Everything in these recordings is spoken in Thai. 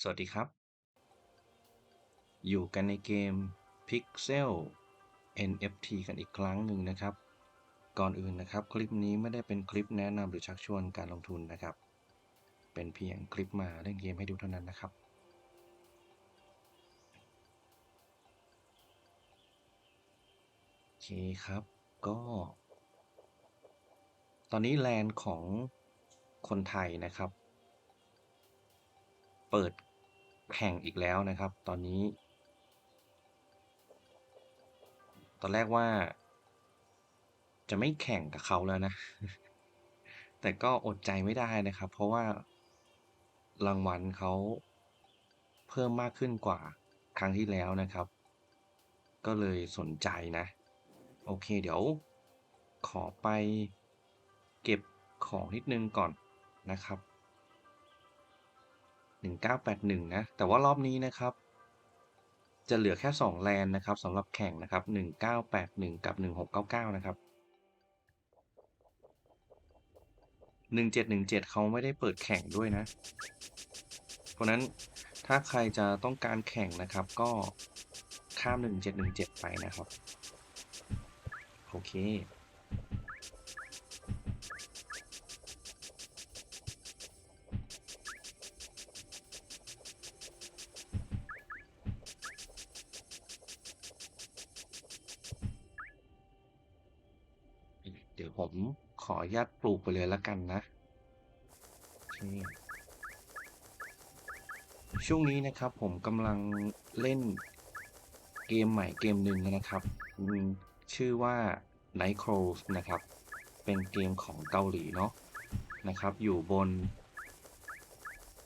สวัสดีครับ อยู่กันในเกม Pixel NFT กันอีกครั้งหนึ่งนะครับ ก่อนอื่นนะครับ คลิปนี้ไม่ได้เป็นคลิปแนะนำหรือชักชวนการลงทุนนะครับ เป็นเพียงคลิปมาเล่นเกมให้ดูเท่านั้นนะครับ โอเคครับ ก็ ตอนนี้แลนด์ของคนไทยนะครับ เปิดแข่งอีกแล้วนะครับ ตอนนี้ ตอนแรกว่า จะไม่แข่งกับเขาแล้วนะ แต่ก็อดใจไม่ได้นะครับ เพราะว่ารางวัลเขาเพิ่มมากขึ้นกว่าครั้งที่แล้วนะครับ ก็เลยสนใจนะ โอเคเดี๋ยว ขอไปเก็บของนิดนึงก่อนนะครับ 1981 นะ แต่ว่ารอบนี้นะครับ จะเหลือแค่ 2 แลนนะครับสำหรับแข่งนะครับ 1981 กับ 1699 นะครับ 1717 เขาไม่ได้เปิดแข่งด้วยนะ เพราะนั้นถ้าใครจะต้องการแข่งนะครับ ก็ข้าม 1717 ไปนะครับ โอเค ผมขออนุญาตปลูกไปเลยล้วกันนะช่วงนี้นะครับผมกำลังเล่นเกมใหม่เกมหนึ่งนะครับ ชื่อว่า Night Crows นะครับ เป็นเกมของเกาหลีเนาะนะครับ อยู่บน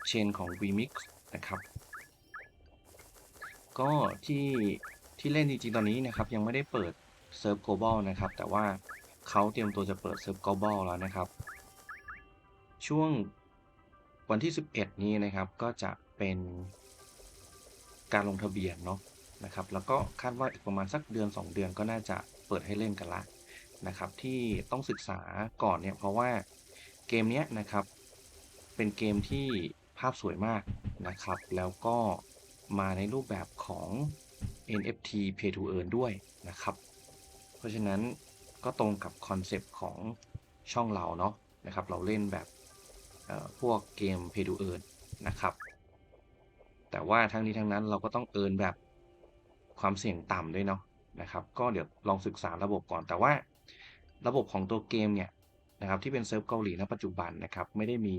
เชนของ Vmix นะครับ ก็ที่ที่เล่นจริงๆตอนนี้นะครับ ยังไม่ได้เปิดเซิร์ฟ global นะครับ แต่ว่า เขาเตรียมตัวจะเปิดเซิร์ฟ global แล้วนะครับ ช่วงวันที่ 11 นี้นะครับก็จะเป็นการลงทะเบียนเนาะนะครับ แล้วก็คาดว่าอีกประมาณสักเดือน 2 เดือนก็น่าจะเปิดให้เล่นกันละนะครับ ที่ต้องศึกษาก่อนเนี่ยเพราะว่าเกมนี้นะครับ เป็นเกมที่ภาพสวยมากนะครับ แล้วก็มาในรูปแบบของ NFT Pay to Earn ด้วยนะครับ เพราะฉะนั้น ก็ตรงกับคอนเซปต์ของช่องเราเนาะนะครับ เราเล่นแบบพวกเกม Pay to Earn นะครับ แต่ว่าทั้งนี้ทั้งนั้นเราก็ต้องเอินแบบความเสี่ยงต่ำด้วยเนาะนะครับ ก็เดี๋ยวลองศึกษาระบบก่อนแต่ว่า ระบบของตัวเกมเนี่ยนะครับที่เป็นเซิร์ฟเกาหลีณปัจจุบันนะครับไม่ได้มี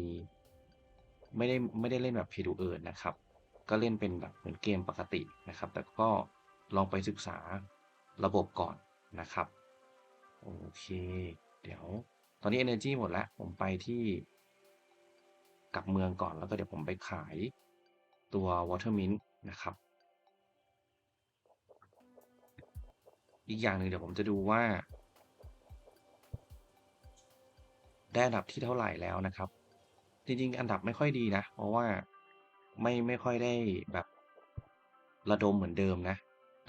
ไม่ได้ไม่ได้เล่นแบบ Pay to Earn นะครับ ก็เล่นเป็นแบบเหมือนเกมปกตินะครับ แต่ก็ลองไปศึกษาระบบก่อนนะครับ โอเค เดี๋ยว ตอนนี้ Energy หมดแล้ว ผมไปที่กลับเมืองก่อนแล้วก็เดี๋ยวผมไปขายตัว Watermint นะครับ อีกอย่างหนึ่งเดี๋ยวผมจะดูว่าได้อันดับที่เท่าไหร่แล้วนะครับ จริงๆ อันดับไม่ค่อยดีนะ เพราะว่าไม่ไม่ค่อยได้แบบ ระดมเหมือนเดิมนะ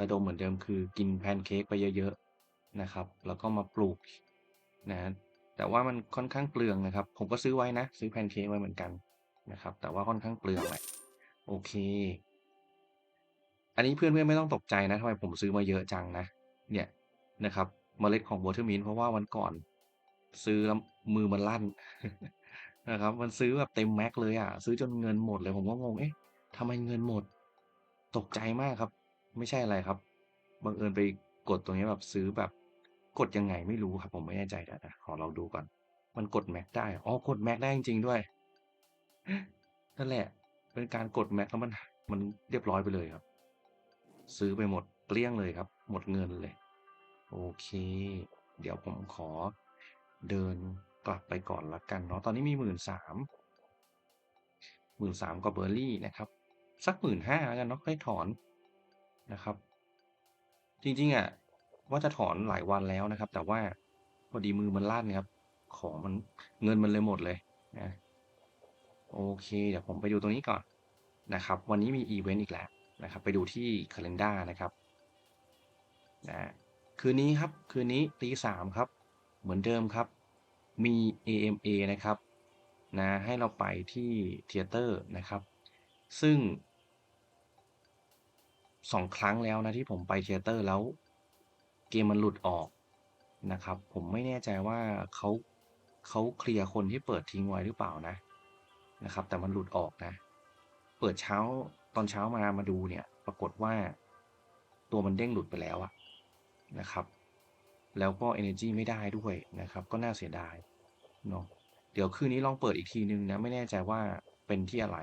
ระดมเหมือนเดิมคือกินแพนเค้กไปเยอะ นะครับ แล้วก็มาปลูกนะแต่ว่ามันค่อนข้างเปลืองนะครับ ผมก็ซื้อไว้นะ ซื้อแพนเค้กไว้เหมือนกันนะครับ แต่ว่าค่อนข้างเปลืองแหละโอเค อันนี้เพื่อนๆไม่ต้องตกใจนะทำไมผมซื้อมาเยอะจังนะ เนี่ยนะครับเมล็ดของ Watermint เพราะว่าวันก่อน ซื้อแล้วมือมันลั่นนะครับ มันซื้อแบบเต็มแม็กเลยอะ ซื้อจนเงินหมดเลยผมก็งง เอ๊ะทำไมเงินหมด ตกใจมากครับ ไม่ใช่อะไรครับ บังเอิญไปกดตรงนี้แบบซื้อแบบ กดยังไงไม่รู้ครับผมไม่แน่ใจนะขอเราดูก่อน มันกดแม็กได้อ๋อกดแม็กได้จริงๆด้วยนั่นแหละ เป็นการกดแม็กแล้วมันมันเรียบร้อยไปเลยครับ ซื้อไปหมดเกลี้ยงเลยครับ หมดเงินเลย โอเค เดี๋ยวผมขอเดินกลับไปก่อนละกันเนาะตอนนี้มีหมื่นสามหมื่นสามกับเบอร์รี่นะครับ สักหมื่นห้าแล้วกันเนาะให้ถอนนะครับ จริงๆอะ ว่าจะถอนหลายวันแล้วนะครับ แต่ว่าพอดีมือมันลั่นครับ ของมันเงินมันเลยหมดเลยนะโอเค เดี๋ยวผมไปดูตรงนี้ก่อนนะครับ วันนี้มีอีเวนต์อีกแล้วนะครับ ไปดูที่ calendar นะครับนะคืนนี้ครับ คืนนี้ตีสามครับ เหมือนเดิมครับ มี AMA นะครับนะให้เราไปที่เทเตอร์นะครับ ซึ่งสองครั้งแล้วนะที่ผมไปเทเตอร์แล้ว เกมมันหลุดออกนะครับ ผมไม่แน่ใจว่าเขาเขาเคลียร์คนที่เปิดทิ้งไว้หรือเปล่านะนะครับ แต่มันหลุดออกนะ เปิดเช้าตอนเช้ามามาดูเนี่ย ปรากฏว่าตัวมันเด้งหลุดไปแล้วอะนะครับ แล้วก็ energy ไม่ได้ด้วยนะครับ ก็น่าเสียดายเนาะเดี๋ยวคืนนี้ลองเปิดอีกทีนึงนะ ไม่แน่ใจว่าเป็นที่อะไร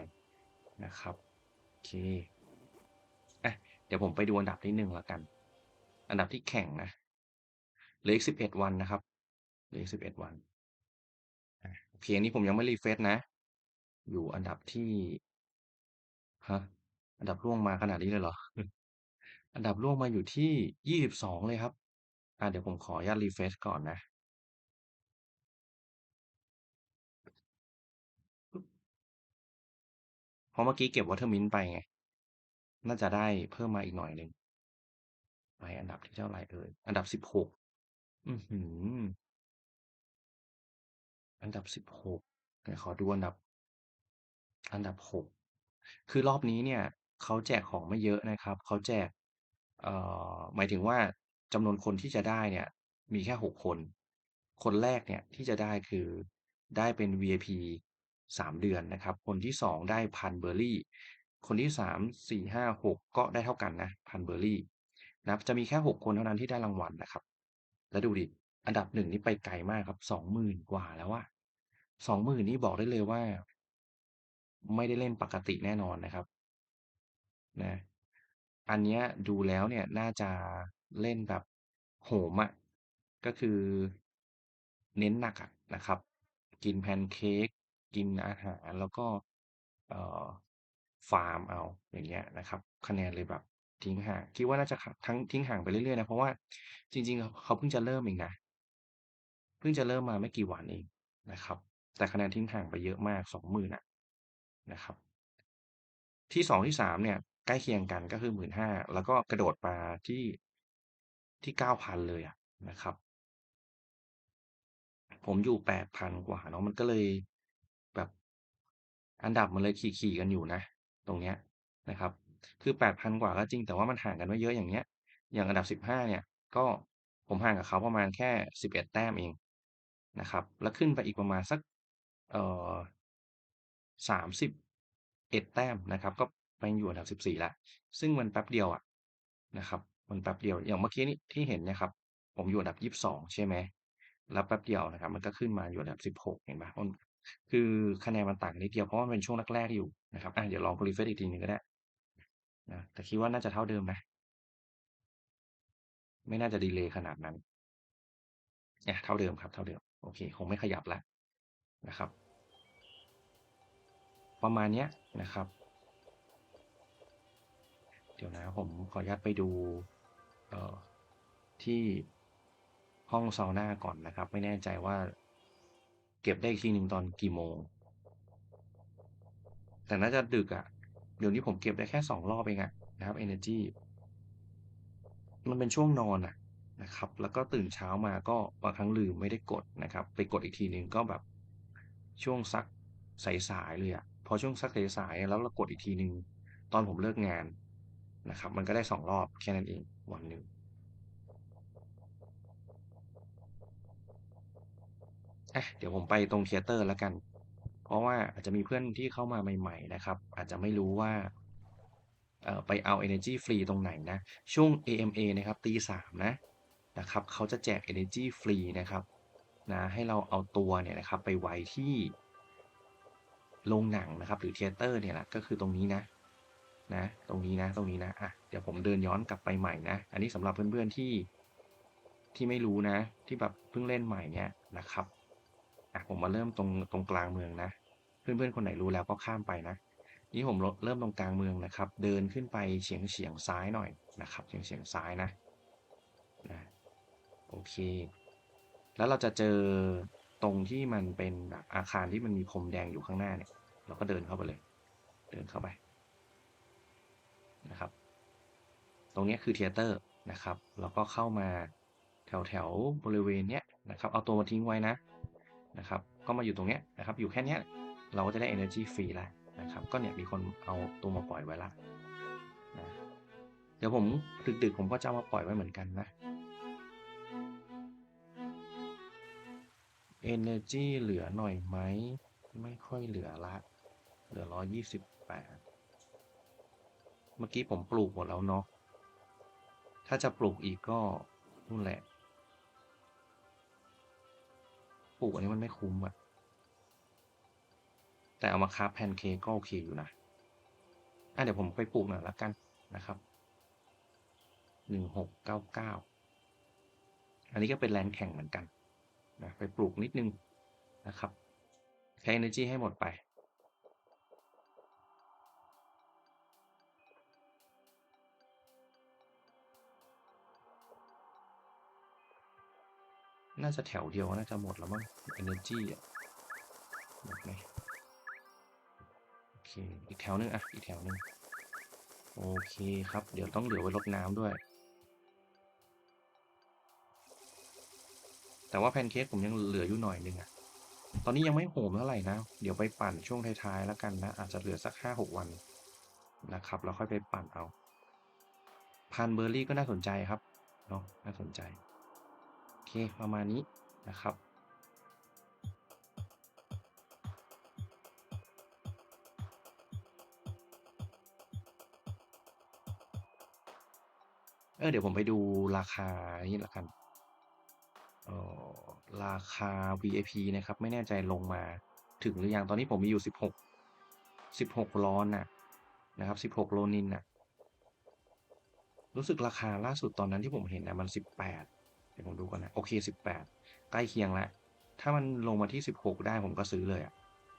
นะครับ โอเคอะเดี๋ยวผมไปดูอันดับที่หนึ่งแล้วกัน อันดับที่แข่งนะเหลืออีกสิบเอ็ดวันนะครับเหลืออีกสิบเอ็ดวันอะโอเคอันนี้ผมยังไม่รีเฟซนะ อยู่อันดับที่ฮะอันดับร่วงมาขนาดนี้เลยเหรอ อันดับร่วงมาอยู่ที่ยี่สิบสองเลยครับ อ่าเดี๋ยวผมขออนุญาตรีเฟซก่อนนะเพราะเมื่อกี้เก็บวอเทอร์มินไปไง น่าจะได้เพิ่มมาอีกหน่อยหนึ่ง ไปอันดับที่เท่าไหร่เอ่ย อันดับสิบหก อือหือ อันดับสิบหกเดี๋ยวขอดูอันดับ อันดับหก คือรอบนี้เนี่ย เขาแจกของไม่เยอะนะครับ เขาแจก เอ่อ หมายถึงว่าจำนวนคนที่จะได้เนี่ย มีแค่หกคน คนแรกเนี่ยที่จะได้คือได้เป็น VIP สามเดือนนะครับ คนที่สองได้พันเบอร์รี่ คนที่สามสี่ห้าหกก็ได้เท่ากันนะพันเบอร์รี่ นะครับจะมีแค่หกคนเท่านั้นที่ได้รางวัลนะครับ แล้วดูดิ อันดับหนึ่งนี่ไปไกลมากครับสองหมื่นกว่าแล้วอะสองหมื่นนี่บอกได้เลยว่า ไม่ได้เล่นปกติแน่นอนนะครับนะอันเนี้ยดูแล้วเนี่ยน่าจะเล่นแบบโหมอะก็คือเน้นหนักอะนะครับ กินแพนเค้กกินอาหารแล้วก็เอ่อฟาร์มเอาอย่างเงี้ยนะครับ คะแนนเลยแบบ ทิ้งห่างคิดว่าน่าจะทั้งทิ้งห่างไปเรื่อยๆนะเพราะว่าจริง ๆ เขาเพิ่งจะเริ่มเองนะเพิ่งจะเริ่มมาไม่กี่วันเองนะครับ แต่คะแนนทิ้งห่างไปเยอะมากสองหมื่นอะนะครับ ที่สองที่สามเนี่ย ใกล้เคียงกันก็คือหมื่นห้าแล้วก็กระโดดมาที่ที่เก้าพันเลยอะนะครับ ผมอยู่แปดพันกว่าเนาะมันก็เลยแบบอันดับมันเลยขี่ๆกันอยู่นะ ตรงเนี้ยนะครับ คือแปดพันกว่าก็จริงแต่ว่ามันห่างกันไม่เยอะอย่างเงี้ย อย่างอันดับสิบห้าเนี่ย ก็ผมห่างกับเขาประมาณแค่สิบเอ็ดแต้มเองนะครับ แล้วขึ้นไปอีกประมาณสักเอ่อสามสิบเอ็ดแต้มนะครับ ก็ไปอยู่อันดับสิบสี่ล้วซึ่งมันแป๊บเดียวอะนะครับมันแป๊บเดียวอย่างเมื่อกี้นี้ที่เห็นเนะครับ ผมอยู่อันดับยี่สิบสองใช่ไหมแล้วแป๊บเดียวนะครับ มันก็ขึ้นมาอยู่อันดับสิบหกเห็นไหมคือคะแนนมันต่างนิดเดียวเพราะว่ามันเป็นช่วงแรกๆอยู่นะครับอะเดี๋ยวลองรีเฟรชอีกทีหนึ่งก็ได้ นะแต่คิดว่าน่าจะเท่าเดิมนะไม่น่าจะดีเลย์ขนาดนั้นเนี่ยเท่าเดิมครับ เท่าเดิมโอเค คงไม่ขยับแล้วนะครับ ประมาณเนี้ยนะครับ เดี๋ยวนะผมขออนุญาตไปดูเอ่อที่ห้องซาวน่าก่อนนะครับ ไม่แน่ใจว่า เก็บได้อีกทีหนึ่งตอนกี่โมง แต่น่าจะดึกอะ่ะ เดี๋ยวนี้ผมเก็บได้แค่สองรอบเองอะนะครับ Energy มันเป็นช่วงนอนอะนะครับ แล้วก็ตื่นเช้ามาก็บางครั้งลืมไม่ได้กดนะครับ ไปกดอีกทีหนึ่งก็แบบช่วงสักสายๆเลยอะพอช่วงสักสายๆแล้วเรากดอีกทีหนึ่งตอนผมเลิกงานนะครับ มันก็ได้สองรอบแค่นั้นเองวันหนึ่งอะเดี๋ยวผมไปตรงเทเตอร์แล้วกัน เพราะว่าอาจจะมีเพื่อนที่เข้ามาใหม่ ๆ นะครับ อาจจะไม่รู้ว่าไปเอา Energy ฟรีตรงไหนนะ ช่วง AMA นะครับตีสามนะนะครับเขาจะแจก Energy ฟรีนะครับนะให้เราเอาตัวเนี่ยนะครับไปไว้ที่โรงหนังนะครับหรือเทเตอร์เนี่ยแหละก็คือตรงนี้นะนะตรงนี้นะตรงนี้นะอะเดี๋ยวผมเดินย้อนกลับไปใหม่นะ อันนี้สำหรับเพื่อนๆที่ที่ไม่รู้นะ ที่แบบเพิ่งเล่นใหม่เนี่ยนะครับอะผมมาเริ่มตรงตรงกลางเมืองนะ เพื่อนๆคนไหนรู้แล้วก็ข้ามไปนะนี่ผมเริ่มตรงกลางเมืองนะครับ เดินขึ้นไปเฉียงเฉียงซ้ายหน่อยนะครับเฉียงเฉียงซ้ายนะนะโอเค แล้วเราจะเจอตรงที่มันเป็นแบบอาคารที่มันมีพรมแดงอยู่ข้างหน้าเนี่ย เราก็เดินเข้าไปเลย เดินเข้าไปนะครับ ตรงนี้คือเทเตอร์นะครับ แล้วก็เข้ามาแถวแถวบริเวณเนี้ยนะครับ เอาตัวมาทิ้งไว้นะนะครับ ก็มาอยู่ตรงเนี้ยนะครับ อยู่แค่เนี้ย เราก็จะได้ energy ฟรีแล้วนะนะครับ ก็เนี่ยมีคนเอาตัวมาปล่อยไว้ละนะเดี๋ยวผมดึกๆผมก็จะมาปล่อยไว้เหมือนกันนะ Energy เหลือหน่อยไหม ไม่ค่อยเหลือละ เหลือร้อยี่สิบแปดเมื่อกี้ผมปลูกหมดแล้วเนาะ ถ้าจะปลูกอีกก็นู่นแหละ ปลูกอันนี้มันไม่คุ้มอะ แต่เอามาคาฟแพนเค้กก็โอเคอยู่นะอะเดี๋ยวผมไปปลูกหน่อยละกันนะครับหนึ่งหกเก้าเก้าอันนี้ก็เป็นแลนแข่งเหมือนกันนะไปปลูกนิดนึงนะครับใช้ energy ให้หมดไป น่าจะแถวเดียวน่าจะหมดแล้วมั้ง energy อะหมดไหม เค อีกแถวนึงอะ อีกแถวนึง โอเคครับ เดี๋ยวต้องเหลือไว้รดน้ำด้วย แต่ว่าแพนเค้กผมยังเหลืออยู่หน่อยนึงอะ ตอนนี้ยังไม่โหมเท่าไหร่นะ เดี๋ยวไปปั่นช่วงท้ายๆแล้วกันนะ อาจจะเหลือสักห้าหกวันนะครับแล้วค่อยไปปั่นเอา พันเบอร์รี่ก็น่าสนใจครับ เนาะ น่าสนใจ โอเค ประมาณนี้นะครับ เออเดี๋ยวผมไปดูราคานี่ละกันออราคา VIP นะครับ ไม่แน่ใจลงมาถึงหรือยังตอนนี้ผมมีอยู่สิบหกสิบหกลอนน่ะนะครับสิบหกโลนินน่ะรู้สึกราคาล่าสุดตอนนั้นที่ผมเห็นนะมันสิบแปดเดี๋ยวผมดูก่อนนะ โอเคสิบแปดใกล้เคียงแล้ว ถ้ามันลงมาที่สิบหกได้ผมก็ซื้อเลยอะ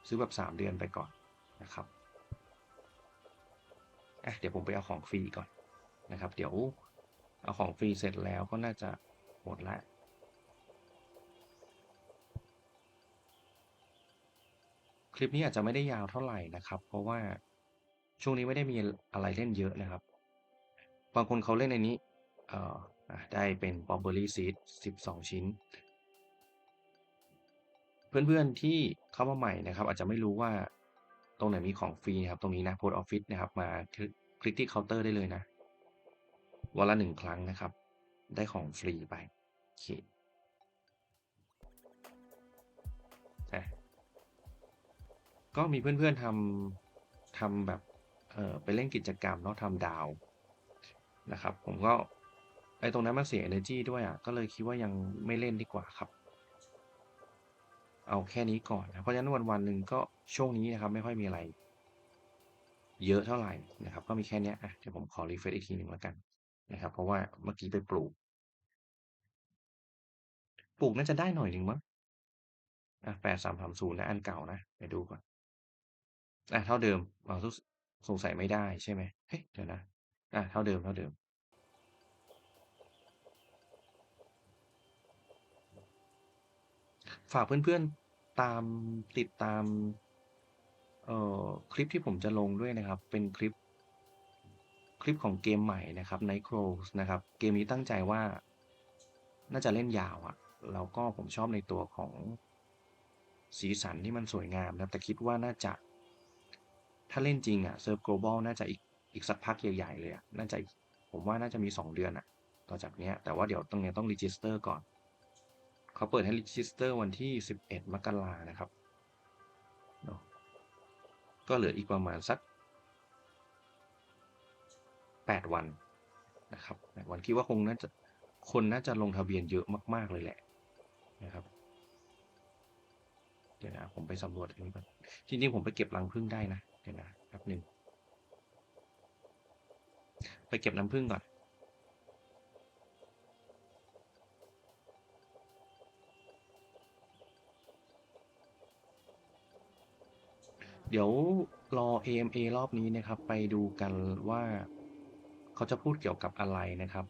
ซื้อแบบสามเดือนไปก่อนนะครับอะเดี๋ยวผมไปเอาของฟรีก่อนนะครับ เดี๋ยว เอาของฟรีเสร็จแล้วก็น่าจะหมดละคลิปนี้อาจจะไม่ได้ยาวเท่าไหร่นะครับ เพราะว่าช่วงนี้ไม่ได้มีอะไรเล่นเยอะนะครับ บางคนเขาเล่นในนี้เอ่อได้เป็น b o b b e r y Seed 12 ชิ้น เพื่อนๆที่เข้ามาใหม่นะครับ อาจจะไม่รู้ว่าตรงไหนมีของฟรีนะครับ ตรงนี้นะ Post Office นะครับ มาคลิกที่เคาน์เตอร์ได้เลยนะ วันละหนึ่งครั้งนะครับ ได้ของฟรีไปโอเคอ่ก็มีเพื่อนๆทำทำแบบเออไปเล่นกิจกรรมเนาะทำดาวนะครับ ผมก็ไอตรงนั้นมันเสีย energy ด้วยอะ ก็เลยคิดว่ายังไม่เล่นดีกว่าครับ เอาแค่นี้ก่อนนะเพราะฉะนั้นวันวันหนึ่งก็ช่วงนี้นะครับ ไม่ค่อยมีอะไร เยอะเท่าไหร่นะครับ ก็มีแค่นี้อะเดี๋ยวผมขอรีเฟรชอีกทีหนึ่งแล้วกัน นะครับ เพราะว่าเมื่อกี้ไปปลูก ปลูกน่าจะได้หน่อยหนึ่งมั้งอะแปดสามสามศูนย์นะอันเก่านะไปดูก่อนอะเท่าเดิมอ๋อสสงสัยไม่ได้ใช่ไหมเฮ้ยเดี๋ยวนะอะเท่าเดิมเท่าเดิมฝากเพื่อนๆตามติดตาม เอ่อคลิปที่ผมจะลงด้วยนะครับ เป็นคลิป คลิปของเกมใหม่นะครับ Night Crows นะครับเกมนี้ตั้งใจว่า น่าจะเล่นยาวอะแล้วก็ผมชอบในตัวของสีสันที่มันสวยงามนะแต่คิดว่าน่าจะ ถ้าเล่นจริงอะเซิร์ฟ global น่าจะอีกอีกสักพักใหญ่ๆเลยอะน่าจะผมว่าน่าจะมีสองเดือนอะต่อจากเนี้ยแต่ว่าเดี๋ยวตรงนี้ต้องรีจิสเตอร์ก่อนเขาเปิดให้รีจิสเตอร์วันที่สิบเอ็ดมกรานะครับก็เหลืออีกประมาณสัก แปดวันนะครับวันคิดว่าคงน่าจะคนน่าจะลงทะเบียนเยอะมาก ๆ เลยแหละนะครับ เดี๋ยวนะ ผมไปสำรวจอันนี้ก่อนจริงๆผมไปเก็บรังผึ้งได้นะเดี๋ยวนะแป๊บหนึ่งไปเก็บน้ำผึ้งก่อนเดี๋ยวรอ AMA รอบนี้นะครับ ไปดูกันว่า เขาจะพูดเกี่ยวกับอะไรนะครับ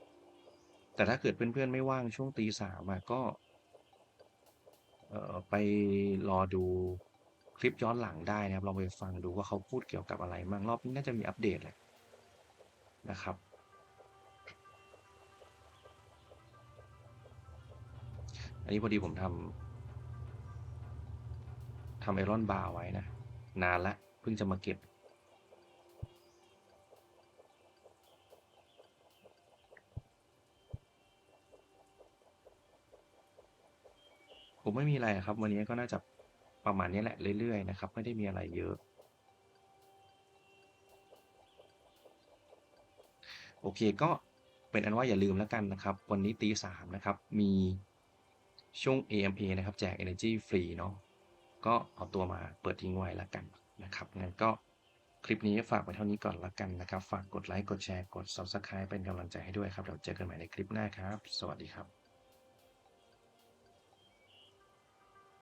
แต่ถ้าเกิดเพื่อนๆไม่ว่างช่วงตีสามก็ไปรอดูคลิปย้อนหลังได้นะครับลองไปฟังดูว่าเขาพูดเกี่ยวกับอะไรบ้างรอบนี้น่าจะมีอัปเดตแหละนะครับ อันนี้พอดีผมทำทำไอรอนบาร์ไว้นะ นานละเพิ่งจะมาเก็บ ผมไม่มีอะไรครับ วันนี้ก็น่าจะประมาณนี้แหละเรื่อยๆนะครับ ไม่ได้มีอะไรเยอะ โอเคก็เป็นอันว่าอย่าลืมแล้วกันนะครับ วันนี้ตีสามนะครับ มีช่วง AMA นะครับ แจก Energy ฟรีเนาะก็เอาตัวมาเปิดทิ้งไว้แล้วกันนะครับงั้นก็คลิปนี้ฝากไว้เท่านี้ก่อนแล้วกันนะครับ ฝากกดไลค์ กดแชร์ กด Subscribe เป็นกำลังใจให้ด้วยครับเดี๋ยวเจอกันใหม่ในคลิปหน้าครับ สวัสดีครับ